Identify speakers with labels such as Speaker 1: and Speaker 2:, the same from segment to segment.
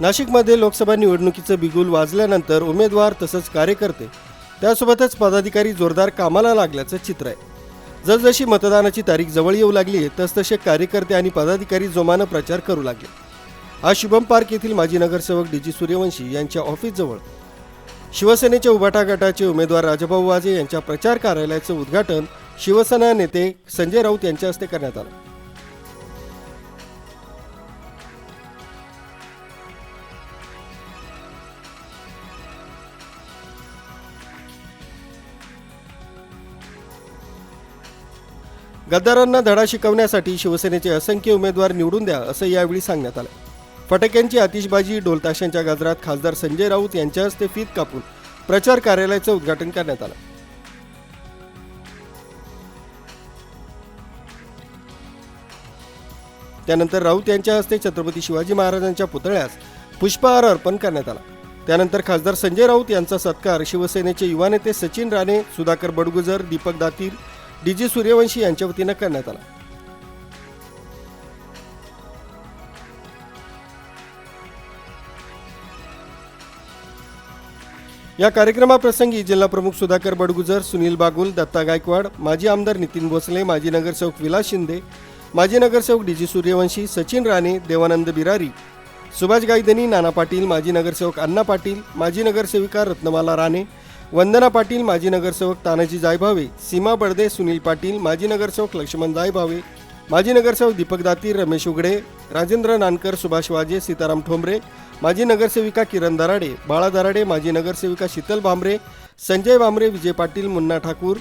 Speaker 1: नाशिकमध्ये लोकसभा निवडणुकीचं बिगुल वाजल्यानंतर उमेदवार तसंच कार्यकर्ते त्यासोबतच पदाधिकारी जोरदार कामाला लागल्याचं चित्र आहे. जसजशी मतदानाची तारीख जवळ येऊ लागली तसतसे कार्यकर्ते आणि पदाधिकारी जोमानं प्रचार करू लागले. आज शुभम पार्क येथील माजी नगरसेवक डी जी सूर्यवंशी यांच्या ऑफिसजवळ शिवसेनेच्या उभाटा गटाचे उमेदवार राजभाऊ वाजे यांच्या प्रचार कार्यालयाचं उद्घाटन शिवसेना नेते संजय राऊत यांच्या हस्ते करण्यात आलं. गद्दारांना धडा शिकवण्यासाठी शिवसेनेचे असंख्य उमेदवार निवडून द्या असं यावेळी सांगण्यात आलं. फटाक्यांची आतिषबाजी ढोलताशांच्या गजरात खासदार संजय राऊत यांच्या हस्ते फीत कापून प्रचार कार्यालयाचं उद्घाटन करण्यात आलं. त्यानंतर राऊत यांच्या हस्ते छत्रपती शिवाजी महाराजांच्या पुतळ्यास पुष्पहार अर्पण करण्यात आला. त्यानंतर खासदार संजय राऊत यांचा सत्कार शिवसेनेचे युवा नेते सचिन राणे सुधाकर बडगुजर दीपक दातीर डी जी सूर्यवंशी यांच्या वतीनं करण्यात आला. या कार्यक्रमाप्रसंगी जिल्हा प्रमुख सुधाकर बडगुजर सुनील बागुल दत्ता गायकवाड माजी आमदार नितीन भोसले माजी नगरसेवक विलास शिंदे माजी नगरसेवक डी जी सूर्यवंशी सचिन राणे देवानंद बिरारी सुभाष गायधनी नाना पाटील माजी नगरसेवक अण्णा पाटील माजी नगरसेविका रत्नमाला राणे वंदना पाटील माजी नगरसेवक तानाजी जायभावे सीमा बडदे सुनील पाटील माजी नगरसेवक लक्ष्मण जायभावे माजी नगरसेवक दीपक दातीर रमेश उघडे राजेंद्र नानकर सुभाष वाजे सीताराम ठोंबरे माजी नगरसेविका किरण दराडे बाळा दराडे माजी नगरसेविका शीतल भांबरे संजय भांबरे विजय पाटील मुन्ना ठाकूर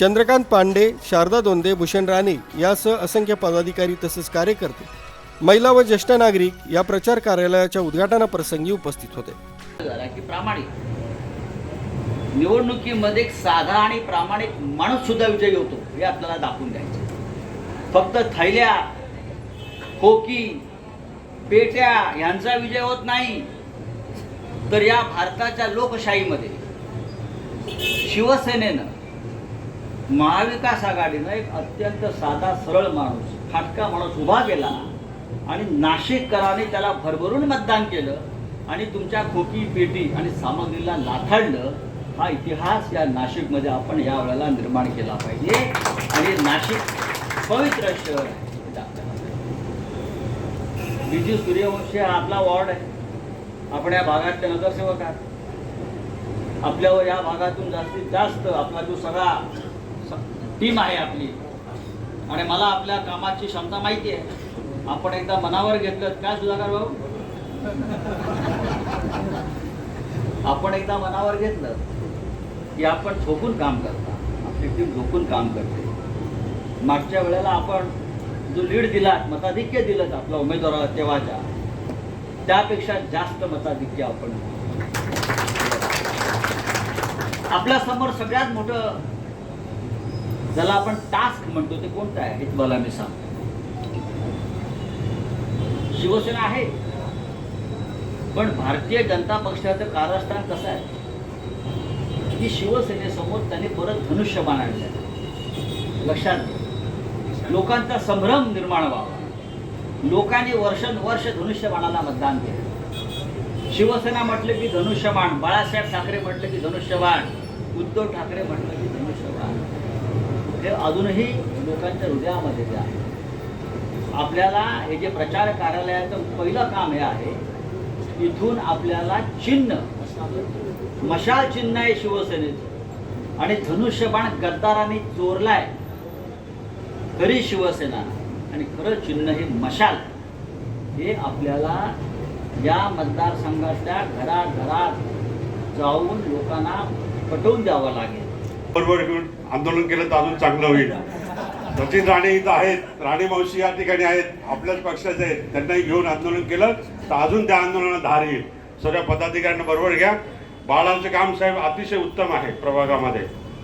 Speaker 1: चंद्रकांत पांडे शारदा दोंदे भूषण राणे यासह असंख्य पदाधिकारी तसेच कार्यकर्ते महिला व ज्येष्ठ नागरिक या प्रचार कार्यालयाच्या उद्घाटनाप्रसंगी उपस्थित होते.
Speaker 2: निवडणुकीमध्ये एक साधा आणि प्रामाणिक माणूस सुद्धा विजयी होतो हे आपल्याला दाखवून द्यायचं फक्त थैल्या खोकी पेट्या यांचा विजय होत नाही. तर या भारताच्या लोकशाहीमध्ये शिवसेनेनं महाविकास आघाडीनं एक अत्यंत साधा सरळ माणूस फाटका माणूस उभा केला आणि नाशिककरांनी त्याला भरभरून मतदान केलं आणि तुमच्या खोकी पेटी आणि सामग्रीला लाथाडलं हा इतिहास या नाशिकमध्ये आपण या वेळेला निर्माण केला पाहिजे. आणि नाशिक पवित्र शहर आहे. हे बिजू सूर्यवंशी हा आपला वॉर्ड आहे. आपण या भागातले नगरसेवक आहात. आपल्यावर या भागातून जास्तीत जास्त आपला जो सगळा टीम आहे आपली. आणि मला आपल्या कामाची क्षमता माहिती आहे. आपण एकदा मनावर घेतलं काय सुधाकर भाऊ? आपण एकदा मनावर घेतलं. की आपण झोपून काम करता. आपली टीम झोपून काम करते. मागच्या वेळेला आपण जो लीड दिला मताधिक्य दिलं आपल्या उमेदवाराला तेव्हाच्या त्यापेक्षा जास्त मताधिक्य आपण आपल्यासमोर सगळ्यात मोठं ज्याला आपण टास्क म्हणतो ते कोणतं आहे? हे तुम्हाला मी सांगतो. शिवसेना आहे. पण भारतीय जनता पक्षाचं कारस्थान कसं आहे? की शिवसेनेसमोर त्यांनी परत धनुष्यबाण आणलं लक्षात लोकांचा संभ्रम निर्माण व्हावा. लोकांनी वर्षानुवर्ष धनुष्यबाणाला मतदान केलं. शिवसेना म्हटलं की धनुष्यबाण बाळासाहेब ठाकरे म्हटलं की धनुष्यबाण उद्धव ठाकरे म्हटलं की धनुष्यबाण. हे अजूनही लोकांच्या हृदयामध्ये ते आहे. आपल्याला हे जे प्रचार कार्यालयाचं पहिलं काम हे आहे इथून आपल्याला चिन्ह मशाल चिन्ह आहे शिवसेनेचं. आणि धनुष्यबाण गद्दाराने चोरलाय. खरी शिवसेना. आणि खरं चिन्ह हे मशाल. हे आपल्याला या मतदारसंघातल्या घराघरात जाऊन लोकांना पटवून द्यावं लागेल.
Speaker 3: बरोबर घेऊन आंदोलन केलं तर अजून चांगलं होईल. सचिन राणे इथं आहेत. राणे मावशी या ठिकाणी आहेत. आपल्याच पक्षाचे आहेत. त्यांनाही घेऊन आंदोलन केलं तर अजून त्या आंदोलनाला धार येईल. सर्व पदाधिकाऱ्यांना बरोबर घ्या. बाळांचं काम साहेब अतिशय उत्तम आहे प्रभागामध्ये.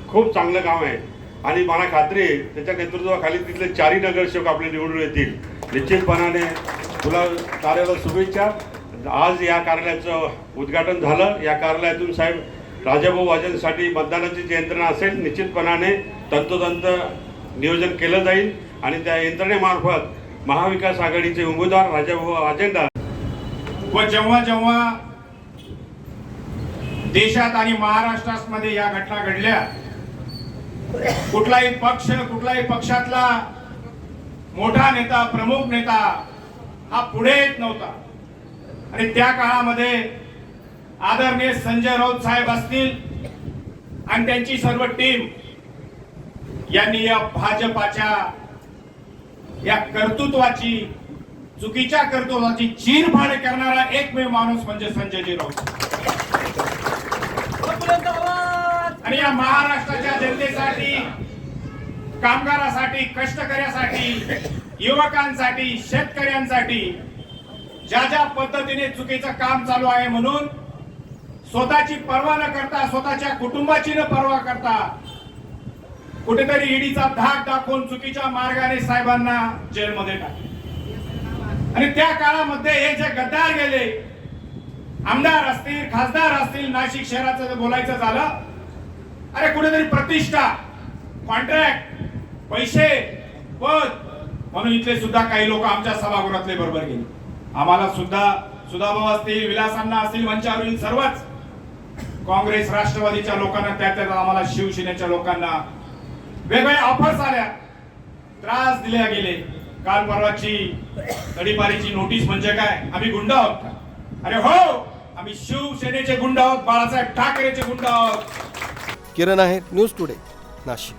Speaker 3: खूप चांगलं काम आहे. आणि मला खात्री आहे त्याच्या नेतृत्वाखाली तिथले चारही नगरसेवक आपले निवडून येतील. निश्चितपणाने तुला कार्याला शुभेच्छा. आज या कार्यालयाचं उद्घाटन झालं. या कार्यालयातून साहेब राजाभाऊ वाजेंसाठी मतदानाची जी यंत्रणा असेल निश्चितपणाने तंतोतंत नियोजन केलं जाईल. आणि त्या यंत्रणेमार्फत महाविकास आघाडीचे उमेदवार राजाभाऊ वाजेंना
Speaker 4: व जेव्हा जेव्हा देशात आणि महाराष्ट्रात मध्ये या घटना घडल्या. कुठलाही पक्ष कुठलाही पक्षातला मोठा नेता प्रमुख नेता हा पुढे येत नव्हता. आणि त्या काळामध्ये आदरणीय संजय राऊत साहेब असतील आणि त्यांची सर्व टीम यांनी या भाजपाच्या या कर्तृत्वाची चुकीच्या कर्तृत्वाची चीरफाड करणारा एकमेव माणूस म्हणजे संजयजी राऊत. आणि या महाराष्ट्राच्या जनतेसाठी कामगारासाठी कष्टकऱ्यासाठी युवकांसाठी शेतकऱ्यांसाठी ज्या ज्या पद्धतीने चुकीचं काम चालू आहे म्हणून स्वतःची पर्वा न करता स्वतःच्या कुटुंबाची न पर्वा करता कुठेतरी ईडीचा धाक दाखवून चुकीच्या मार्गाने साहेबांना जेलमध्ये टाकले. आणि त्या काळामध्ये हे जे गद्दार गेले आमदार असतील खासदार असतील नाशिक शहराचं जर बोलायचं झालं अरे कुठेतरी प्रतिष्ठा कॉन्ट्रॅक्ट पैसे पद. म्हणून इथले सुद्धा काही लोक आमच्या सभागृहातले बरोबर गेले. आम्हाला सुद्धा सुधाभाऊ असतील विलासांना असतील मंचावरील सर्वच काँग्रेस राष्ट्रवादीच्या लोकांना त्या त्यात आम्हाला शिवसेनेच्या लोकांना वेगवेगळ्या ऑफर्स आल्या. त्रास दिल्या गेले. काल परवाची तडीपारीची नोटीस म्हणजे काय? आम्ही गुंड आहोत का अरे हो आम्ही शिवसेनेचे गुंड आहोत बाळासाहेब ठाकरेचे गुंड आहोत
Speaker 1: किरण आहे न्यूज टुडे नाशिक.